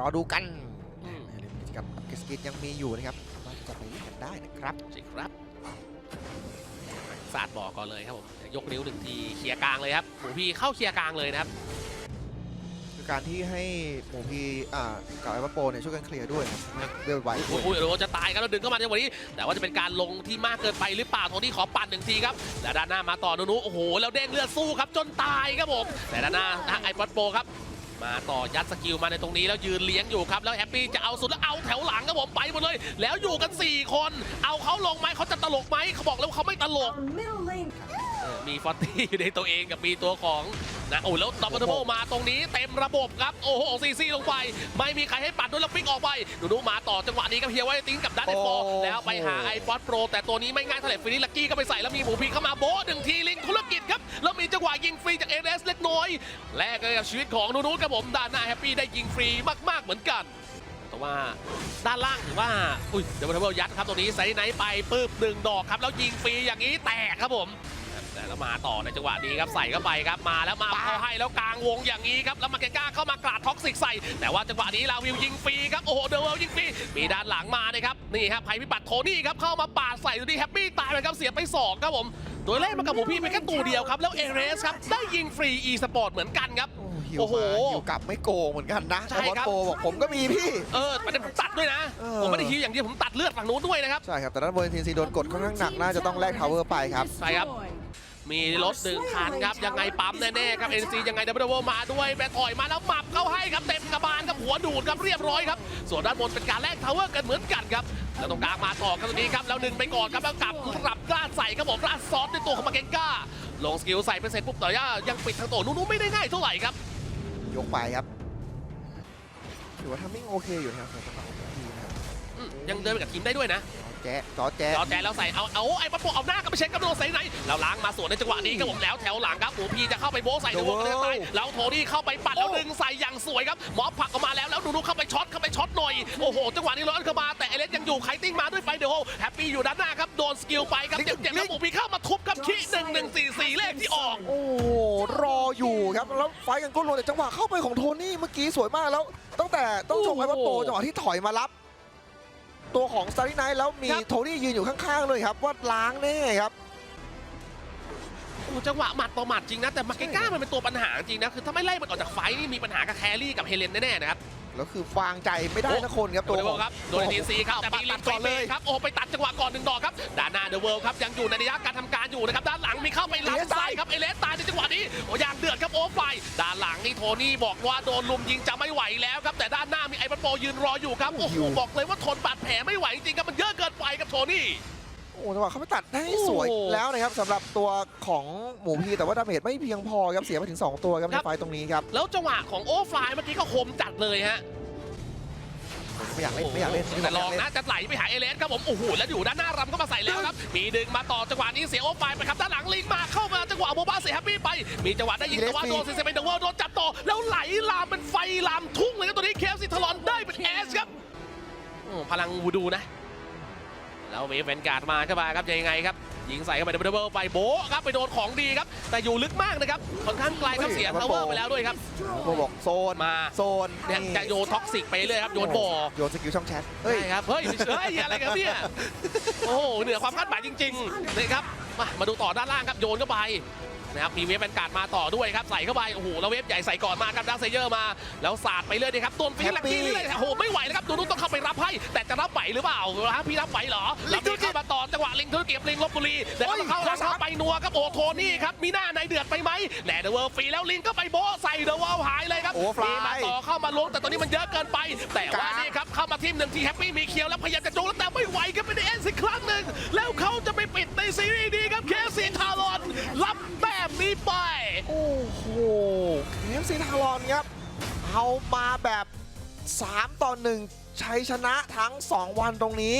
รอดูกันอืมอย่าลืมกิจกรรมอัพสกินยังมีอยู่นะครับว่าจะไปเล่นกันได้นะครับจริงครับศาสตร์บอกก่อนเลยครับผมยกนิ้วหนึ่งทีเคลียร์กลางเลยครับหมูพี่เข้าเคลียร์กลางเลยนะครับคือการที่ให้หมูพีอ่ากับไอ้วัตโปเนี่ยช่วยกันเคลียร์ด้วยนะครับเดือดไหวด้โอ้วยโหโอ้โหจะตายกันแล้วดึงเข้ามาในวันนี้ แต่ว่าจะเป็นการลงที่มากเกินไปหรือเปล่าโทนี่ขอปั่นหนึ่งทีครับแล้วด้านหน้ามาต่อนุนุโอ้โหแล้วเด้งเลือดสู้ครับจนตายครับผมแต่ด้านหน้าทางไอปอดโปครับ มาต่อยัดสกิลมาในตรงนี้แล้วยืนเลี้ยงอยู่ครับแล้วแฮปปี้จะเอาสุดแล้วเอาแถวหลังครับผมไปหมดเลย แล้วอยู่กัน 4 คน เอาเขาลงไหมเขาจะตลกไหมเขาบอกแล้วเขาไม่ตลก Our middle lane เออมีฟอตตี้อยู่ในตัวเองกับมีตัวของนะโอ้แล้วดับเบิลโบมาตรงนี้เต็มระบบครับ โอ้โหซีซีลงไป ไม่มีใครให้ปัดด้วยแล้วฟิกออกไปดูดูมาต่อจังหวะนี้กับเฮียไว้ติ้งกับดันเอฟโฟแล้วไปหาไอฟอสโปรแต่ตัวนี้ไม่ง่ายเท่าไหร่ฟินิลักกี้ก็ไปใส่แล้วมีหมูพีเข้ามาโบ๊ะหนึ่งทีลิงธุรกิจครับ แล้วมีจังหวะยิงฟรีจากเอเเล็กน้อยแลกเลยกับชีวิตของนูนูครับผมด้านหน้าแฮปปี้ได้ยิงฟรีมากๆเหมือนกันแต่ว่าด้านล่างถือว่า อุ้ย เดี๋ยวมันเบิลยัดครับตรงนี้ไซด์ไนท์ไปปื้บหนึ่งดอกครับ แล้วยิงฟรีอย่างนี้แตกครับผม แต่แล้วมาต่อในจังหวะนี้ครับใส่เข้าไปครับมาแล้วมาเข้าให้แล้วกลางวงอย่างนี้ครับแล้วมาเกก้าเข้ามากราดท็อกซิกใส่ แต่ว่าจังหวะนี้ลาวิวยิงฟรีครับโอ้โหเดอะเวลยิงฟรีมีด้านหลังมานะครับนี่ครับภัยพิบัติโทนี่ครับเข้ามาปาดใส่ดูดิแฮปปี้ตายไปครับเสียไปสองครับผมตัวแรกมากับหมูพี่ไปแค่ตัวเดียวครับแล้วเอเรสครับได้ยิงฟรีอีสปอร์ตเหมือนกันครับหิวโอ้โหมาหิวกลับไม่โกงเหมือนกันนะใช่ไอ้วัตครับโปบอกผมก็มีพี่ เออประเด็นผมตัดด้วยนะเออผมไม่ได้ฮิวอย่างเดียวผมตัดเลือดฝั่งนู้นด้วยนะครับ ใช่ครับ แต่ด้านบนทีซีโดนกดค่อนข้างหนักน่าจะต้องแลกทาวเวอร์ไปครับ ใช่ครับ มีรถดึงคันครับ ยังไงปั๊มแน่ๆครับ NC ยังไงดับเบิลมาด้วยแบทถอยมาแล้วหมับเข้าให้ครับเต็มกระบาลครับหัวดูดครับเรียบร้อยครับ ส่วนด้านบนเป็นการแลกทาวเวอร์กันเหมือนกันครับแล้วตรงกลางมาต่อครับตรงนี้ครับแล้วดึงไปก่อนครับแล้วกลับกลับกล้าใส่ครับผมราดซอสในตัวของมาเกงก้าลงสกิลใส่ไปเสร็จปุ๊บแต่ว่ายังปิดทางโตนู้นๆไม่ได้ง่ายเท่าไหร่ครับยกไปครับถือว่าทำมิ่งโอเคอยู่นะครับสำหรับฝั่งของทีมนะครับอืมยังเดินไปกับทีมได้ด้วยนะ แจ๊ะจอแจ๊ะ จอแจแล้วใส่เอาเอาไอ้ปัดโปเอาหน้ากับไปเช็คกับโดนใส่ไหนแล้วล้างมาสวนในจังหวะนี้ครับผมแล้วแถวหลังครับหมูพีจะเข้าไปโบ้ใส่ในวงกระต่ายแล้วโทนี่เข้าไปปัดแล้วดึงใส่อย่างสวยครับหมอผลักออกมาแล้วแล้วดูดูเข้าไปช็อตเข้าไปช็อตหน่อยโอ้โหจังหวะนี้ร้อนเข้ามาแต่เอเลสยังอยู่ไคติ้งมาด้วยไฟเดโอแฮปปี้อยู่ด้านหน้าครับโดนสกิลไปครับเจ็บๆแล้วหมูพีเข้ามาทุบครับขี้หนึ่งหนึ่งสี่สี่เลขที่ออก โอ้โหรออยู่ครับ แล้วไฟกันก้นลงแต่จังหวะเข้าไปของโทนี่เมื่อกี้สวยมากแล้ว ตั้งแต่ต้องชมไอ้วัตโปจังหวะที่ถอยมารับ ตัวของสตาร์ไนท์แล้วมีครับโทนี่ยืนอยู่ข้างๆเลยครับว่าล้างแน่ครับโอ้จังหวะหมัดต่อหมัดจริงนะ แต่มาเกก้ามันเป็นตัวปัญหาจริงนะ คือถ้าไม่ไล่มันออกจากไฟนี่มีปัญหากับแครี่กับเฮเลนแน่ๆนะครับแล้วคือวางใจไม่ได้นะคนครับโดตัวนเดขอะองเวิลด์ครับโดนทีซีครับแต่มีลิงก่อนเลยครับโอ้ไปตัดจังหวะก่อนหนึ่งดอกครับด้านหน้าเดอะเวิลด์ครับยังอยู่ในระยะการทำการอยู่นะครับด้านหลังมีเข้าไปลับซ้ายครับเอเลสตายในจังหวะนี้โอ้ยางเดือดครับโอ้ไฟด้านหลังนี่โทนี่บอกว่าโดนลุมยิงจะไม่ไหวแล้วครับแต่ด้านหน้ามีไอ้บัน โปยืนรออยู่ครับ โอ้โห บอกเลยว่าทนบาดแผลไม่ไหวจริงครับ มันเยอะเกินไปครับโทนี่ โอ้จังหวะเขาไปตัดได้โอ้โหสวยแล้วนะครับสำหรับตัวของหมูพีแต่ว่าดาเมจไม่เพียงพอครับเสียไปถึง 2 ตัวครับคในรับ ไฟตรงนี้ครับ แล้วจังหวะของโอ้ไฟเมื่อกี้ก็คมจัดเลยฮะผม ไม่อยากเล่นไม่อยากเล่นแต่ลองไม่ยากเนะจะไหลไปหาเอเลสครับผมโอ้โหแล้วอยู่ด้านหน้ารำก็มาใส่แล้วครับมีดึงมาต่อจังหวะนี้เสียโอไฟไปครับด้านหลังลิงมาเข้ามาจังหวะโมบ้าเสียแฮปปี้ไปมีจังหวะได้ยิงแต่ว่าโดนเซเซเปนเดอร์เวิลด์โดนจับต่อแล้วไหลลามเป็นไฟลามทุ่งเลยครับตัวนี้เคฟซิทลอนได้เป็นแอสครับโอ้พลังวูดูนะ แล้วเวฟเวนการ์ดมาเข้ามาครับยังไงครับ ยิงใส่เข้าไปดับเบิลเบิลไปโบะครับไปโดนของดีครับ แต่อยู่ลึกมากนะครับค่อนข้างไกลครับเสียทาวเวอร์ไปแล้วด้วยครับโบบอกโซนมาโซนเนี่ยจะโยนท็อกซิกไปเลยครับโยนบ่อโยนสกิลช่องแชทเฮ้ยใช่ครับเฮ้ยเฮ้ยอะไรกันเนี่ยโอ้โหเหนือความคาดหมายจริงๆนี่ครับมามาดูต่อด้านล่างครับโยนเข้าไปนะครับมีเวฟแวนการ์ดมาต่อด้วยครับใส่เข้าไปโอ้โหแล้วเวฟใหญ่ใส่ก่อนมาครับดักเซเยอร์มา แล้วสาดไปเรื่อยดีครับตัวฟิลลักกี้เรื่อยๆโอ้โหไม่ไหวแล้วครับดูนุ้ต้องเข้าไปรับให้ แต่จะรับไหวหรือเปล่าฮะพี่รับไหวเหรอ ต่อจังหวะลิงธุรกิจลิงลบบุรีแต่ก็เข้าแล้วเข้าไปนัวครับโอ้โทนี่ครับมีหน้าในเดือดไปไหมแหนเดอะเวิร์ฟรีแล้วลิงก็ไปโบะใส่เดอะเวิร์หายเลยครับโอ้ฟลายมีมาต่อเข้ามาล้วงแต่ตอนนี้มันเยอะเกินไป แต่ว่านี่ครับเข้ามาทีมหนึ่งที่แฮปปี้มีเคียวแล้วพยายามจะจูงแล้วแต่ไม่ไหวครับเป็นเอ็นสิครั้งหนึ่งแล้วเขาจะไปปิดในซีรีส์นี้ครับเคซีทารอนรับแบบนี้ไปโอ้โหเคฟซีทารอนครับเอามาแบบ 3 ต่อ 1 ชัยชนะทั้ง 2 วันตรงนี้